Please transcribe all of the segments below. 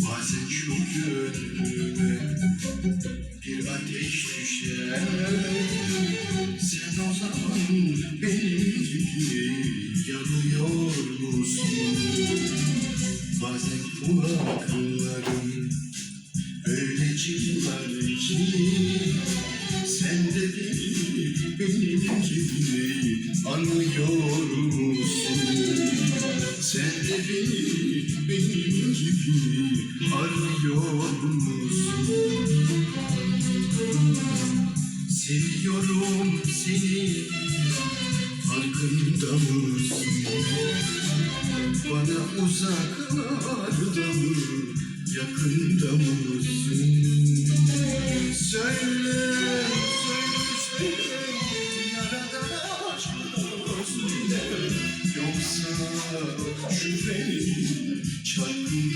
Bazen şu gönlüme bir ateş düşer Sen o zaman benim gibi yanıyor musun? Bazen kulaklarım öyle çınlar ki benim gibi anlıyor? Sen de beni benim gibi arıyor musun? Seviyorum seni farkında mısın? Bana uzaklarda mı yakında mısın?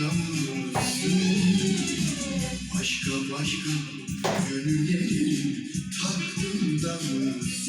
Mısın? Başka başka gönüllerin tahtında mısın?